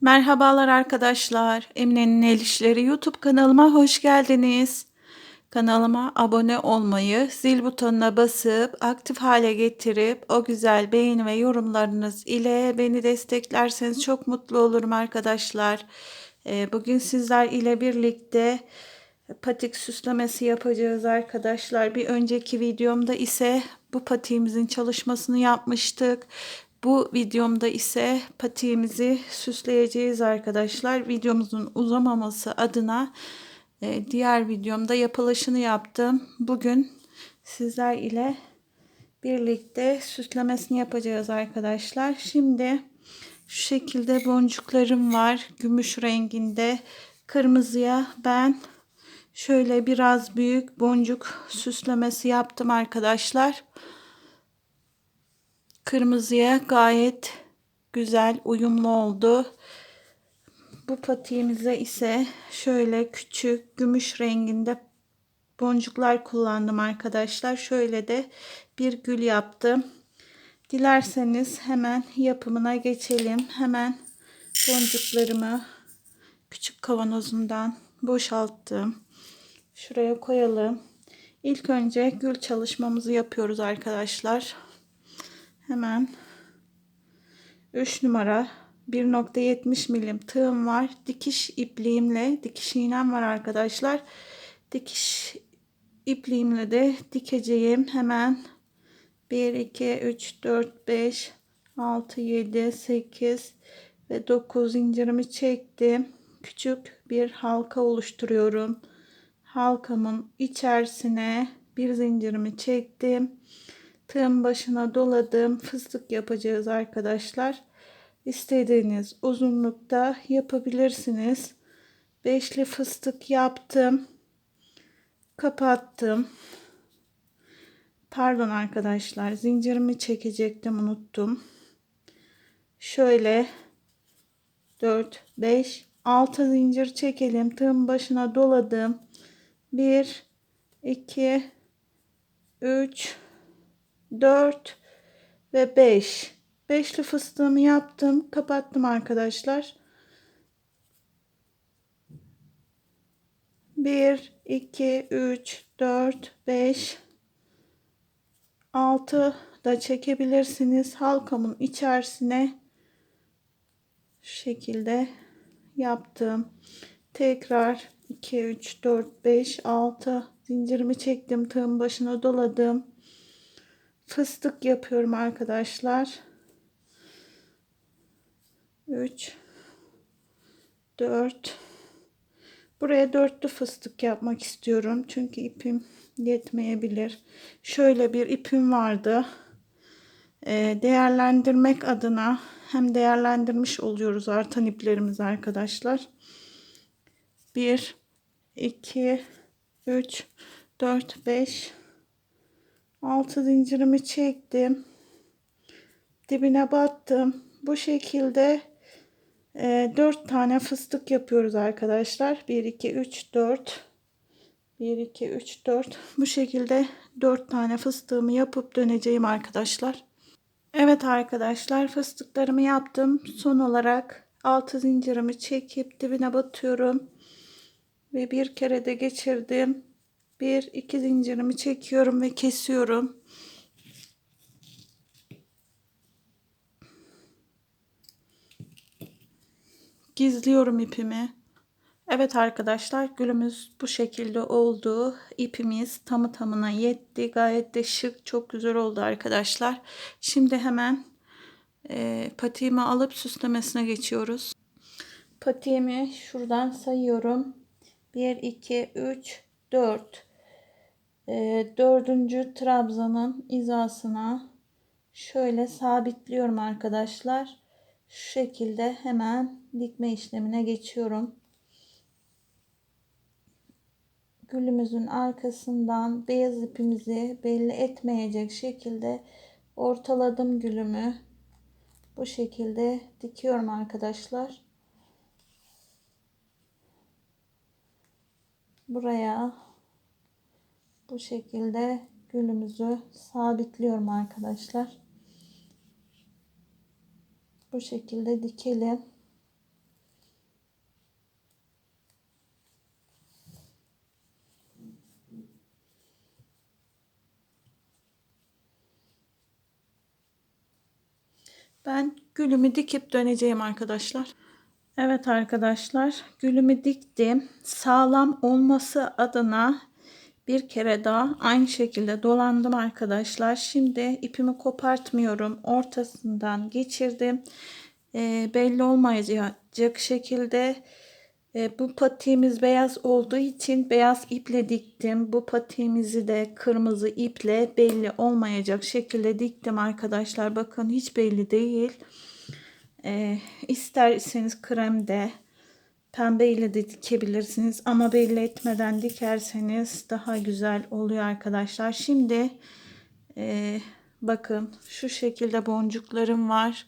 Merhabalar arkadaşlar. Emine'nin El İşleri YouTube kanalıma hoş geldiniz. Kanalıma abone olmayı, zil butonuna basıp aktif hale getirip o güzel beğeni ve yorumlarınız ile beni desteklerseniz çok mutlu olurum arkadaşlar. Ee, Bugün sizler ile birlikte patik süslemesi yapacağız arkadaşlar. Bir önceki videomda ise bu patiğimizin çalışmasını yapmıştık. Bu videomda ise patiğimizi süsleyeceğiz arkadaşlar. Videomuzun uzamaması adına e, diğer videomda yapılışını yaptım. Bugün sizler ile birlikte süslemesini yapacağız arkadaşlar. Şimdi şu şekilde boncuklarım var. Gümüş renginde. Kırmızıya ben şöyle biraz büyük boncuk süslemesi yaptım arkadaşlar. Kırmızıya gayet güzel uyumlu oldu. Bu patiğimize ise şöyle küçük gümüş renginde boncuklar kullandım arkadaşlar. Şöyle de bir gül yaptım. Dilerseniz hemen yapımına geçelim. Hemen boncuklarımı küçük kavanozumdan boşalttım. Şuraya koyalım. İlk önce gül çalışmamızı yapıyoruz arkadaşlar. Hemen 3 numara 1.70 milim tığım var. Dikiş ipliğimle dikiş iğnem var arkadaşlar. Dikiş ipliğimle de dikeceğim. Hemen 1 2 3 4 5 6 7 8 ve 9 zincirimi çektim. Küçük bir halka oluşturuyorum. Halkamın içerisine bir zincirimi çektim. Tığın başına doladım. Fıstık yapacağız arkadaşlar. İstediğiniz uzunlukta yapabilirsiniz. Beşli fıstık yaptım. Kapattım. Pardon arkadaşlar. Zincirimi çekecektim. Unuttum. Şöyle 4, 5, 6 zincir çekelim. Tığın başına doladım. 1, 2, 3, 4 ve 5. Beşli fıstığımı yaptım. Kapattım arkadaşlar. 1, 2, 3, 4, 5, 6 da çekebilirsiniz. Halkamın içerisine şu şekilde yaptım. Tekrar 2, 3, 4, 5, 6 zincirimi çektim. Tığın başına doladım fıstık yapıyorum arkadaşlar. 3 4 Buraya dörtlü fıstık yapmak istiyorum. Çünkü ipim yetmeyebilir. Şöyle bir ipim vardı. Ee, değerlendirmek adına hem değerlendirmiş oluyoruz artan iplerimiz arkadaşlar. 1 2 3 4 5 6 zincirimi çektim. Dibine battım. Bu şekilde e, 4 tane fıstık yapıyoruz arkadaşlar. 1 2 3 4 1 2 3 4 bu şekilde 4 tane fıstığımı yapıp döneceğim arkadaşlar. Evet arkadaşlar fıstıklarımı yaptım. Son olarak 6 zincirimi çekip dibine batıyorum. Ve bir kere de geçirdim bir iki zincirimi çekiyorum ve kesiyorum. Gizliyorum ipimi. Evet arkadaşlar gülümüz bu şekilde oldu. İpimiz tamı tamına yetti. Gayet de şık çok güzel oldu arkadaşlar. Şimdi hemen e, patiğimi alıp süslemesine geçiyoruz. Patiğimi şuradan sayıyorum. 1, 2, 3, 4 e, dördüncü trabzanın izasına şöyle sabitliyorum arkadaşlar. Şu şekilde hemen dikme işlemine geçiyorum. Gülümüzün arkasından beyaz ipimizi belli etmeyecek şekilde ortaladım gülümü. Bu şekilde dikiyorum arkadaşlar. Buraya bu şekilde gülümüzü sabitliyorum arkadaşlar. Bu şekilde dikelim. Ben gülümü dikip döneceğim arkadaşlar. Evet arkadaşlar gülümü diktim. Sağlam olması adına bir kere daha aynı şekilde dolandım arkadaşlar. Şimdi ipimi kopartmıyorum. Ortasından geçirdim. E, belli olmayacak şekilde e, bu patiğimiz beyaz olduğu için beyaz iple diktim. Bu patiğimizi de kırmızı iple belli olmayacak şekilde diktim arkadaşlar. Bakın hiç belli değil. E, isterseniz kremde pembe ile de dikebilirsiniz. Ama belli etmeden dikerseniz daha güzel oluyor arkadaşlar. Şimdi e, bakın şu şekilde boncuklarım var.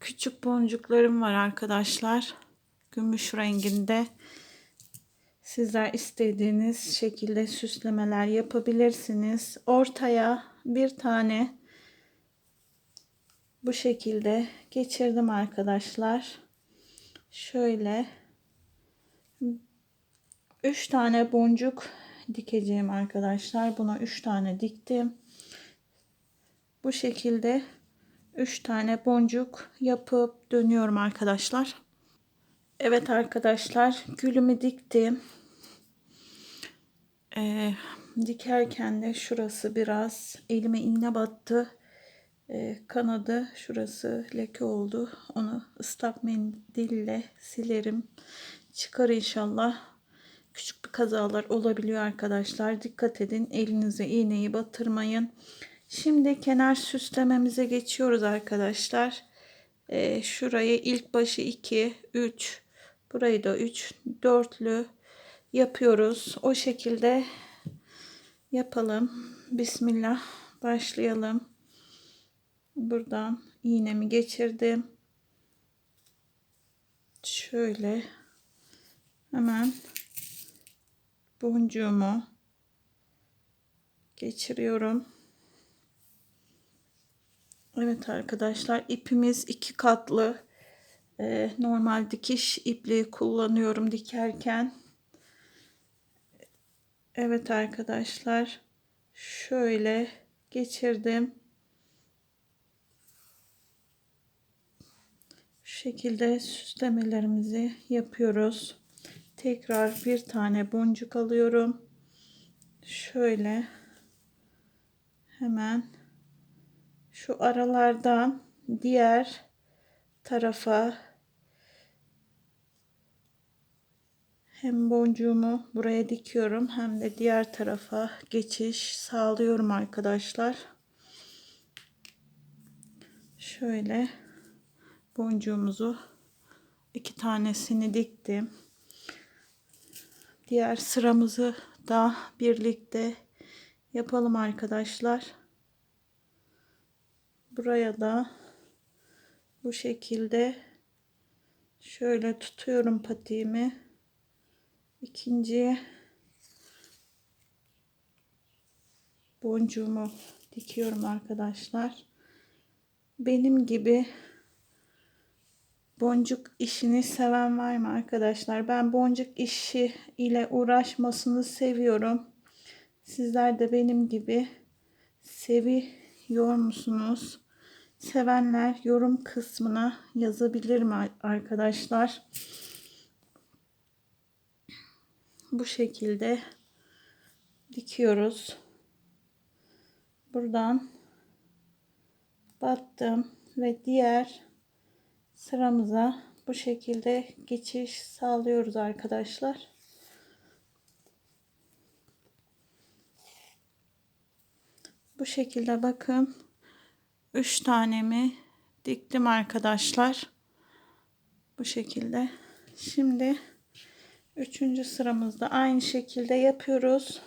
küçük boncuklarım var arkadaşlar. Gümüş renginde. Sizler istediğiniz şekilde süslemeler yapabilirsiniz. Ortaya bir tane bu şekilde geçirdim arkadaşlar. Şöyle 3 tane boncuk dikeceğim arkadaşlar. Buna 3 tane diktim. Bu şekilde 3 tane boncuk yapıp dönüyorum arkadaşlar. Evet arkadaşlar gülümü diktim. Ee, dikerken de şurası biraz elime iğne battı. Ee, kanadı şurası leke oldu. Onu ıslak mendille silerim. Çıkar inşallah. Küçük bir kazalar olabiliyor arkadaşlar. Dikkat edin elinize iğneyi batırmayın. Şimdi kenar süslememize geçiyoruz arkadaşlar. Ee, şurayı ilk başı 2, 3, burayı da 3, dörtlü yapıyoruz. O şekilde yapalım. Bismillah başlayalım. Buradan iğnemi geçirdim. Şöyle hemen boncuğumu geçiriyorum. Evet arkadaşlar ipimiz iki katlı. Ee, normal dikiş ipliği kullanıyorum dikerken. Evet arkadaşlar şöyle geçirdim. Şekilde süslemelerimizi yapıyoruz. Tekrar bir tane boncuk alıyorum. Şöyle hemen şu aralardan diğer tarafa hem boncuğumu buraya dikiyorum hem de diğer tarafa geçiş sağlıyorum arkadaşlar. Şöyle boncuğumuzu iki tanesini diktim. Diğer sıramızı da birlikte yapalım arkadaşlar. Buraya da bu şekilde şöyle tutuyorum patiğimi. İkinci boncuğumu dikiyorum arkadaşlar. Benim gibi boncuk işini seven var mı arkadaşlar ben boncuk işi ile uğraşmasını seviyorum sizler de benim gibi seviyor musunuz sevenler yorum kısmına yazabilir mi arkadaşlar? Bu şekilde dikiyoruz. Buradan battım ve diğer sıramıza bu şekilde geçiş sağlıyoruz arkadaşlar. Bu şekilde bakın 3 tanemi diktim arkadaşlar. Bu şekilde. Şimdi üçüncü sıramızda aynı şekilde yapıyoruz.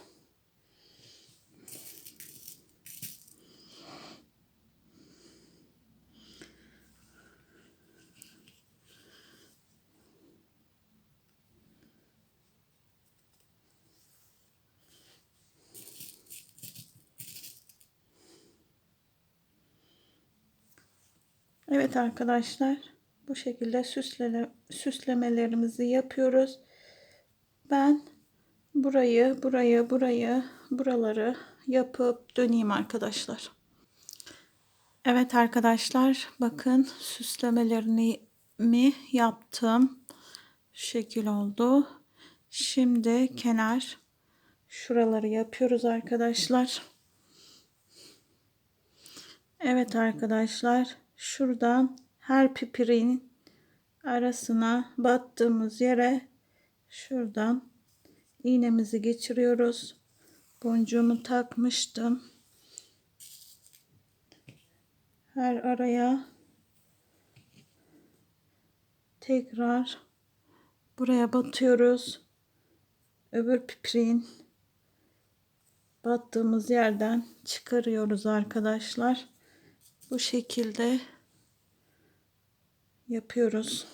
Evet arkadaşlar bu şekilde süslele, süslemelerimizi yapıyoruz. Ben burayı, burayı, burayı, buraları yapıp döneyim arkadaşlar. Evet arkadaşlar bakın süslemelerini mi yaptım. Şu şekil oldu. Şimdi kenar şuraları yapıyoruz arkadaşlar. Evet arkadaşlar şuradan her pipirin arasına battığımız yere şuradan iğnemizi geçiriyoruz. Boncuğumu takmıştım. Her araya tekrar buraya batıyoruz. Öbür pipirin battığımız yerden çıkarıyoruz arkadaşlar. Bu şekilde yapıyoruz.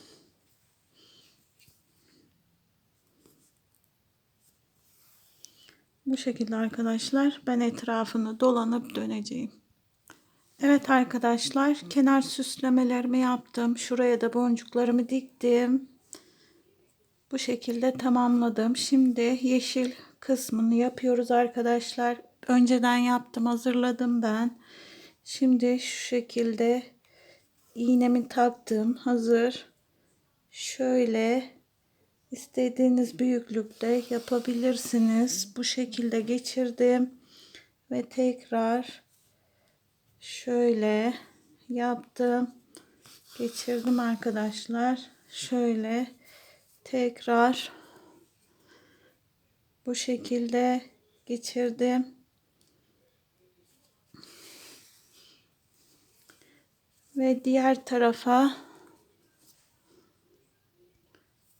Bu şekilde arkadaşlar ben etrafını dolanıp döneceğim. Evet arkadaşlar kenar süslemelerimi yaptım. Şuraya da boncuklarımı diktim. Bu şekilde tamamladım. Şimdi yeşil kısmını yapıyoruz arkadaşlar. Önceden yaptım hazırladım ben. Şimdi şu şekilde iğnemi taktım hazır. Şöyle istediğiniz büyüklükte yapabilirsiniz. Bu şekilde geçirdim ve tekrar şöyle yaptım. Geçirdim arkadaşlar. Şöyle tekrar bu şekilde geçirdim. Ve diğer tarafa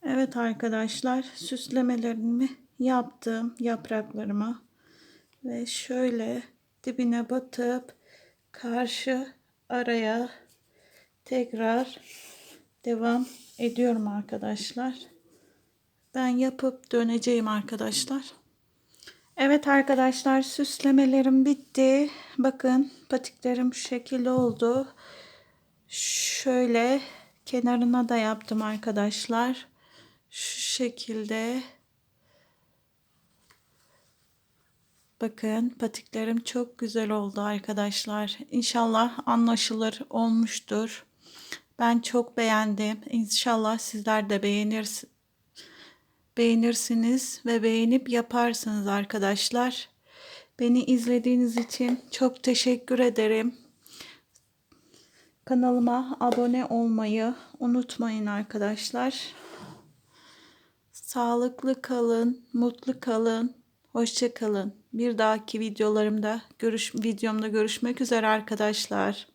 Evet arkadaşlar süslemelerimi yaptım yapraklarıma ve şöyle dibine batıp karşı araya tekrar devam ediyorum arkadaşlar. Ben yapıp döneceğim arkadaşlar. Evet arkadaşlar süslemelerim bitti. Bakın patiklerim şu oldu. Şöyle kenarına da yaptım arkadaşlar. Şu şekilde. Bakın patiklerim çok güzel oldu arkadaşlar. İnşallah anlaşılır olmuştur. Ben çok beğendim. İnşallah sizler de beğenirsiniz beğenirsiniz ve beğenip yaparsınız arkadaşlar. Beni izlediğiniz için çok teşekkür ederim. Kanalıma abone olmayı unutmayın arkadaşlar. Sağlıklı kalın, mutlu kalın, hoşça kalın. Bir dahaki videolarımda görüş videomda görüşmek üzere arkadaşlar.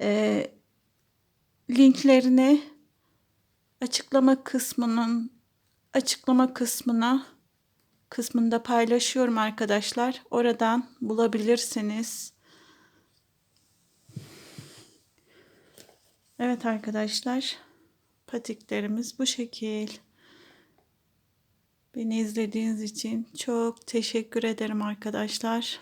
Ee, linklerini açıklama kısmının açıklama kısmına kısmında paylaşıyorum arkadaşlar. Oradan bulabilirsiniz. Evet arkadaşlar. Patiklerimiz bu şekil. Beni izlediğiniz için çok teşekkür ederim arkadaşlar.